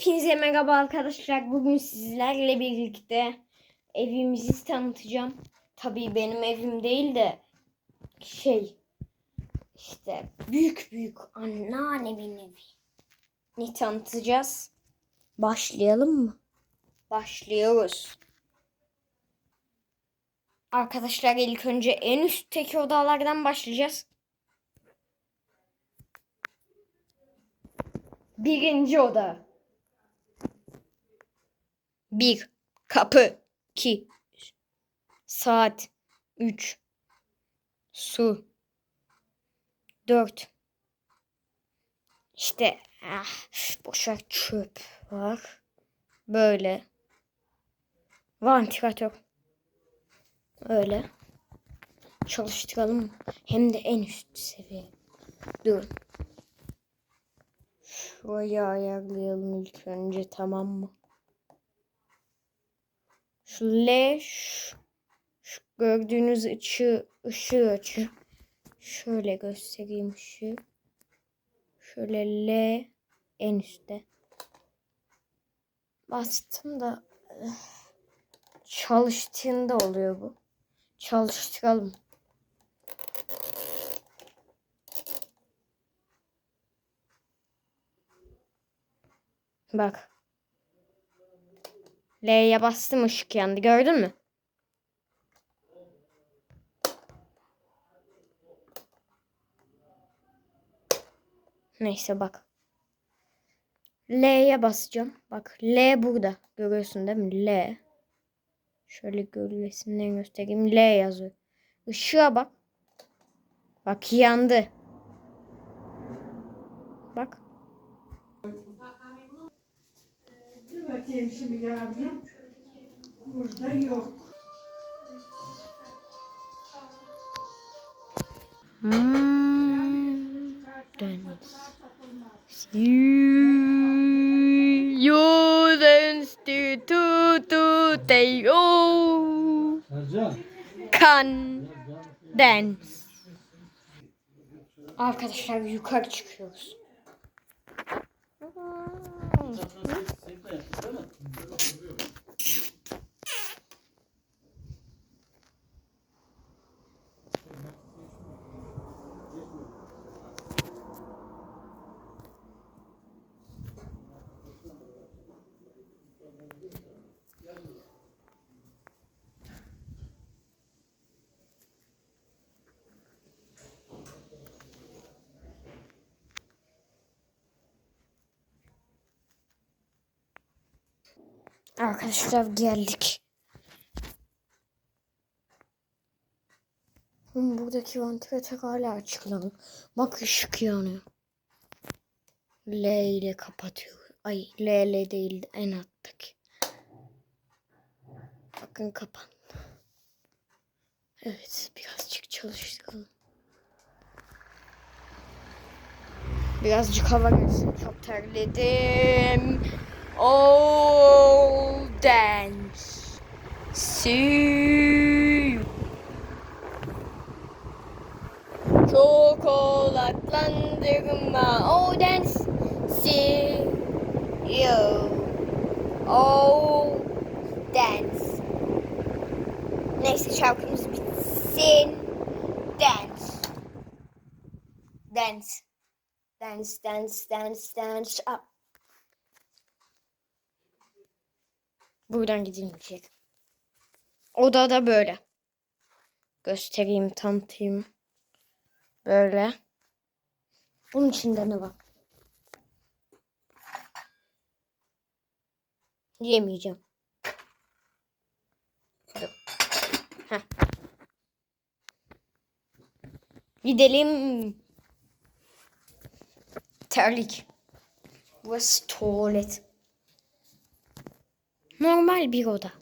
Hepinize merhaba arkadaşlar. Bugün sizlerle birlikte evimizi tanıtacağım. Tabii benim evim değil de şey işte büyük büyük anneannemin evi. Ne tanıtacağız? Başlayalım mı? Başlıyoruz. Arkadaşlar ilk önce en üstteki odalardan başlayacağız. Birinci oda. Bir. Kapı. iki. Saat. Üç. Su. Dört. İşte ah, boşver çöp var. Böyle. Vantilatör. Öyle. Çalıştıralım. Hem de en üst seviye. Dur. Şurayı ayarlayalım ilk önce tamam mı? Şu gördüğünüz ışığı, ışığı açı. Şöyle göstereyim ışığı. Şöyle L en üstte. Bastım da eh, çalıştığında oluyor bu. Çalıştıralım. Bak. L'ye bastım ışık yandı. Gördün mü? Neyse bak. L'ye basacağım. Bak L burada. Görüyorsun değil mi? L. Şöyle gölgesinden göstereyim. L yazıyor. Işığa bak. Bak yandı. Bak. Şimdi yavrum. Burada yok. Hmm. Dance. You dance to to to they Ercan. can dance. Arkadaşlar yukarı çıkıyoruz. Arkadaşlar geldik. Oğlum buradaki vantilatör hala açık. Bak ışık yanıyor. L ile kapatıyor. Ay L L değil en alttaki. Bakın kapandı. Evet birazcık çalıştıralım. Birazcık hava gelsin. Çok terledim. Oh dance. See. Çokolatlandırma. Oh dance. See you. Oh dance. Neyse şarkımız bitsin. Dance. Dance. Dance, dance, dance, dance up. Buradan gidilmeyecek. Oda da böyle. Göstereyim, tanıtayım. Böyle. Bunun içinde ne var? Yemeyeceğim. Heh. Gidelim. Terlik. Burası tuvalet. Normal bir oda.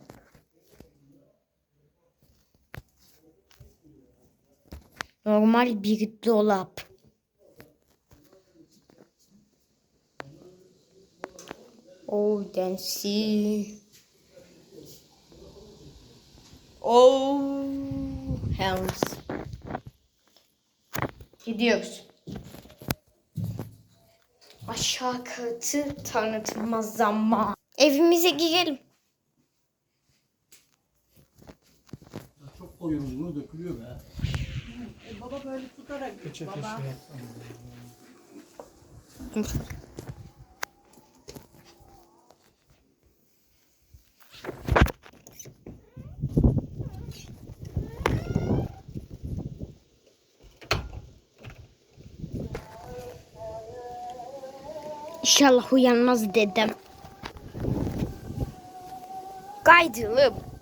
Normal bir dolap. Oh, dancy. Oh, hands. Gidiyoruz. Aşağı katı tanıtma zamanı. Evimize girelim. Çok koyuyoruz bunu dökülüyor be. E, baba böyle tutarak Peçete baba. İnşallah uyanmaz dedem. Kaydılıp.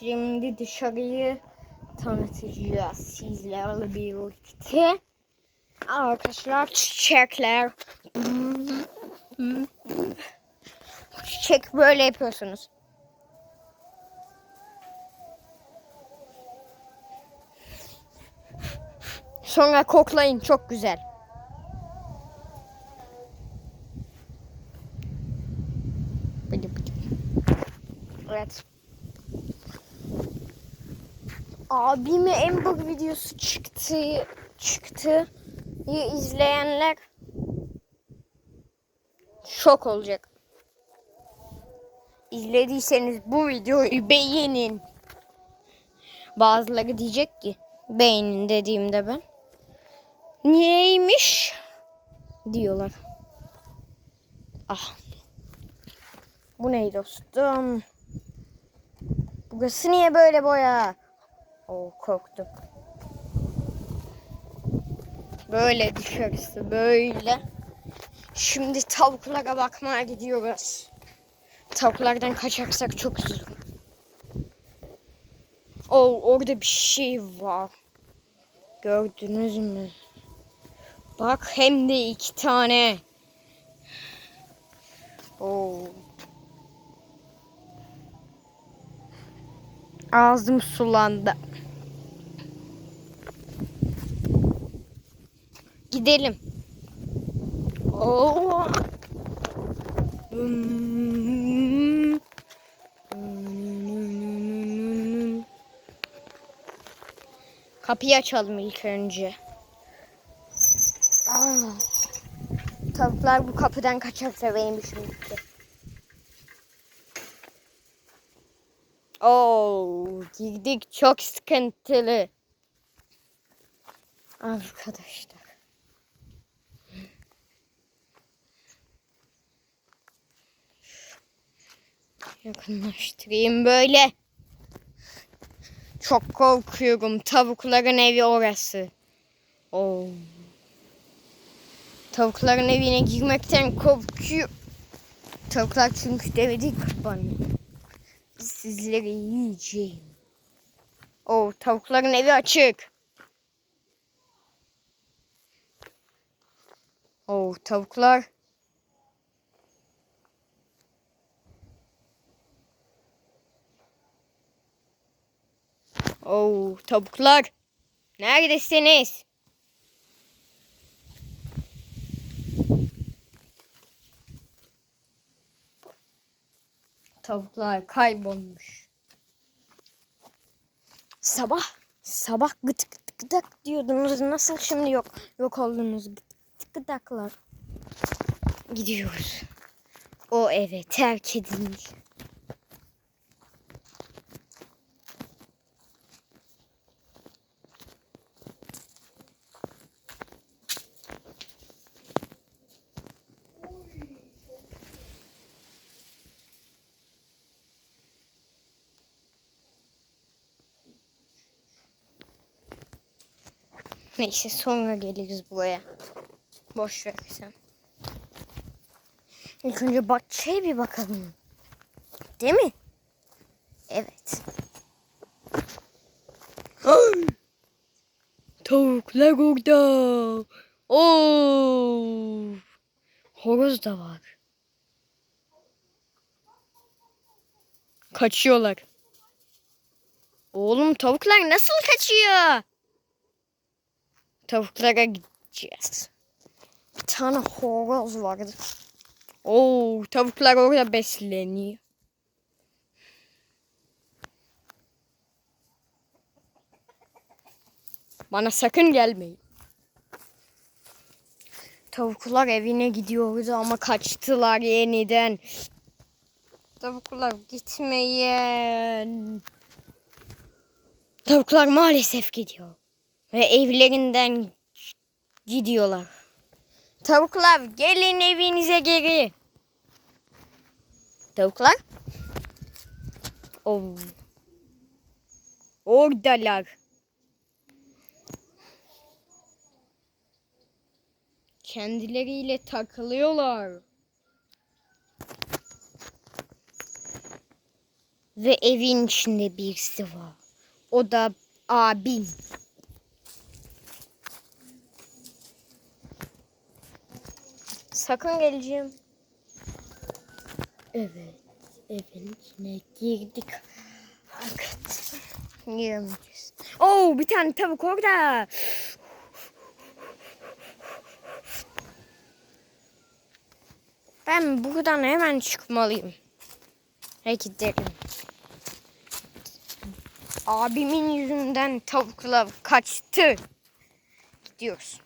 Şimdi dışarıyı tanıtacağız sizlerle birlikte. Arkadaşlar çiçekler. Çiçek böyle yapıyorsunuz. Sonra koklayın çok güzel. Evet. Abime Ember videosu çıktı. Çıktı. İzleyenler şok olacak. İzlediyseniz bu videoyu beğenin. Bazıları diyecek ki beğenin dediğimde ben. Niyeymiş? Diyorlar. Ah. Bu ne dostum? Burası niye böyle boya? Oo korktum. Böyle dışarısı böyle. Şimdi tavuklara bakmaya gidiyoruz. Tavuklardan kaçarsak çok üzülürüm. Oo orada bir şey var. Gördünüz mü? Bak hem de iki tane. Oo. Ağzım sulandı. Gidelim. Oo. Kapıyı açalım ilk önce. Aa. Tavuklar bu kapıdan kaçarsa benim işim bitti. Oo, girdik çok sıkıntılı. Arkadaşlar. Yakınlaştırayım böyle. Çok korkuyorum. Tavukların evi orası. Oo. Tavukların evine girmekten korkuyorum. Tavuklar çünkü demedik bana. Sizleri yiyeceğim. Oo, tavukların evi açık. Oo, tavuklar. Oo, tavuklar. Neredesiniz? Tavuklar kaybolmuş. Sabah sabah gıt gıt gıdak diyordunuz. Nasıl şimdi yok yok oldunuz gıt gıt gıdaklar. Gidiyoruz. O eve terk edilmiş. Neyse sonra geliriz buraya. Boş ver sen. İlk önce bahçeye bir bakalım. Değil mi? Evet. Tavuklar orada. Oo. Horoz da var. Kaçıyorlar. Oğlum tavuklar nasıl kaçıyor? Tavuklara gideceğiz. Bir tane horoz vardı. Oo, tavuklar orada besleniyor. Bana sakın gelmeyin. Tavuklar evine gidiyordu ama kaçtılar yeniden. Tavuklar gitmeyin. Tavuklar maalesef gidiyor. Ve evlerinden gidiyorlar. Tavuklar gelin evinize geri. Tavuklar. Oh. Oradalar. Kendileriyle takılıyorlar. Ve evin içinde birisi var. O da abim. Sakın geleceğim. Evet. Evin içine girdik. Fakat giremeyeceğiz. Oo bir tane tavuk orada. Ben buradan hemen çıkmalıyım. Hadi gidelim. Abimin yüzünden tavuklar kaçtı. Gidiyoruz.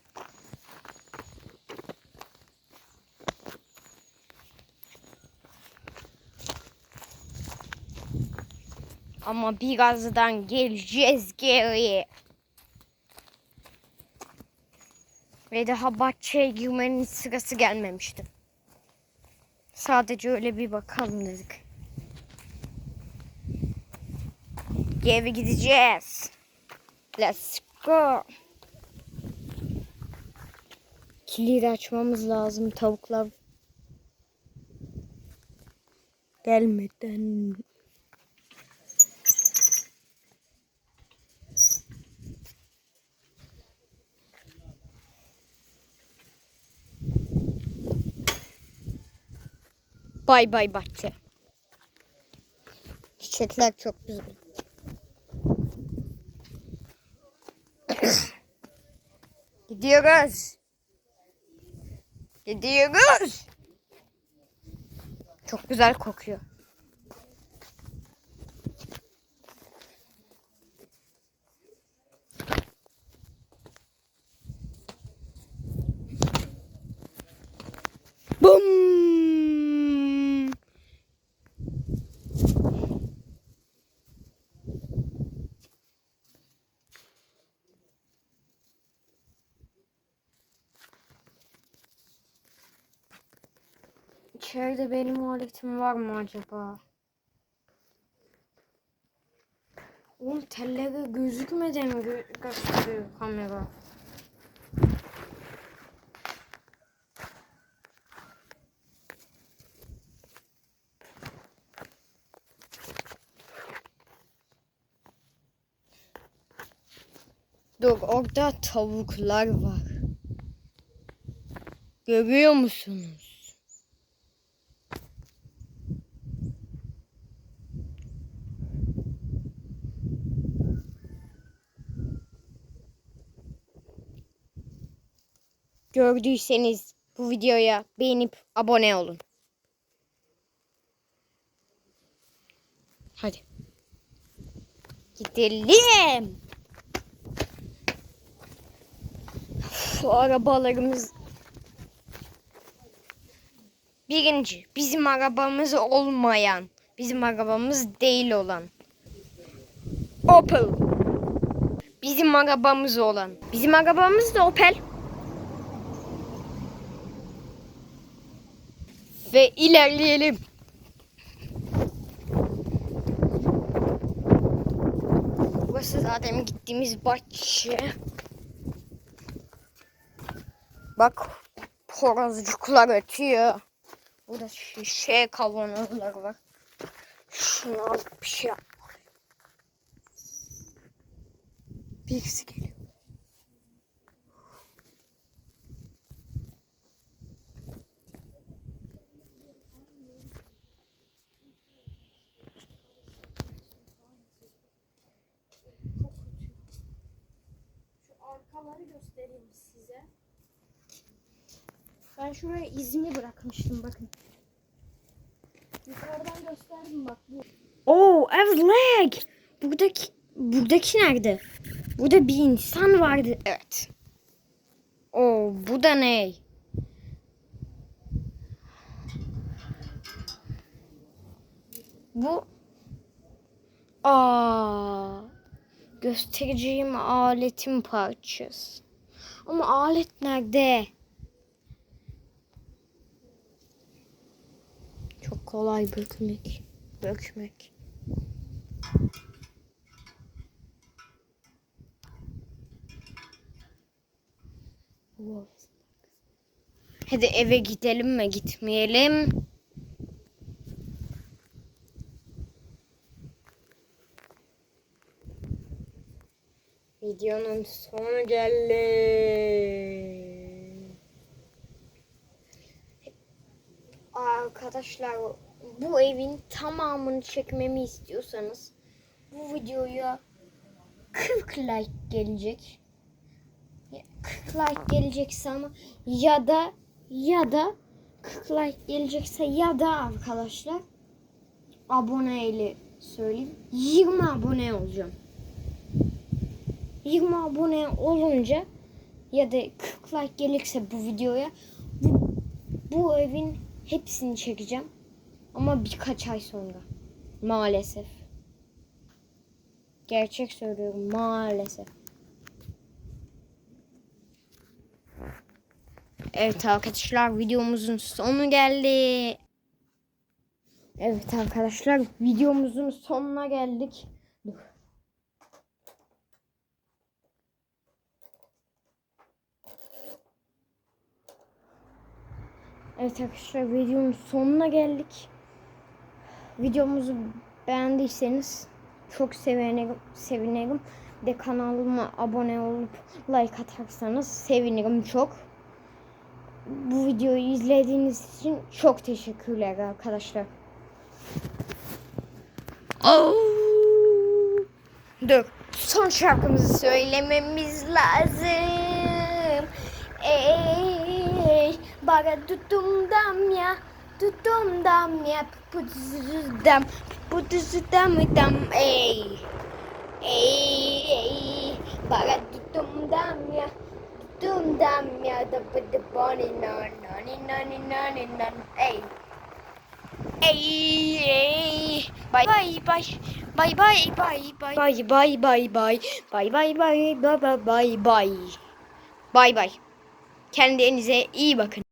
Ama birazdan geleceğiz geri. Ve daha bahçeye girmenin sırası gelmemişti. Sadece öyle bir bakalım dedik. Geri gideceğiz. Let's go. Kilidi açmamız lazım tavuklar gelmeden. Bay bay bahçe. Çiçekler çok güzel. Gidiyoruz. Gidiyoruz. Çok güzel kokuyor. Bum. İçeride benim aletim var mı acaba? Oğlum telleri gözükmeden gö- gösteriyor kamera? Dur orada tavuklar var. Görüyor musunuz? Gördüyseniz bu videoya beğenip abone olun. Hadi. Gidelim. Şu arabalarımız Birinci, bizim arabamız olmayan, bizim arabamız değil olan. Opel. Bizim arabamız olan. Bizim arabamız da Opel. Ve ilerleyelim. Burası zaten gittiğimiz bahçe. Bak horozcuklar ötüyor. Burada şişe kavanozlar var. Şunu alıp bir şey yap. Birisi geliyor. binaları göstereyim size. Ben şuraya izini bırakmıştım bakın. Yukarıdan gösterdim bak bu. Oh, I was lag. Buradaki buradaki nerede? Burada bir insan vardı. Evet. Oh, bu da ne? Bu Aa göstereceğim aletin parçası. Ama alet nerede? Çok kolay. Bükmek. Wow. Hadi eve gidelim mi? Gitmeyelim. Videonun sonu geldi. Arkadaşlar bu evin tamamını çekmemi istiyorsanız bu videoya 40 like gelecek. Ya, 40 like gelecekse ama ya da ya da 40 like gelecekse ya da arkadaşlar aboneyle söyleyeyim 20 abone olacağım. 20 abone olunca ya da 40 like gelirse bu videoya bu, bu evin hepsini çekeceğim. Ama birkaç ay sonra. Maalesef. Gerçek söylüyorum maalesef. Evet arkadaşlar videomuzun sonu geldi. Evet arkadaşlar videomuzun sonuna geldik. Dur. Evet arkadaşlar videonun sonuna geldik. Videomuzu beğendiyseniz çok sevinirim. sevinirim. De kanalıma abone olup like atarsanız sevinirim çok. Bu videoyu izlediğiniz için çok teşekkürler arkadaşlar. Oh. Dur. Son şarkımızı söylememiz lazım. Ey, bara tutum dam ya, tutum dam ya, putusu dam, putusu dam ey. Ey, ey, bara tutum dam ya, tutum dam ya, da da boni non, noni noni noni non, ey. Ey, ey, bye bye. Bye bye bye bye. Bye bye bye bye. Bye bye bye bye bye bye bye. Bye bye. Kendinize iyi bakın.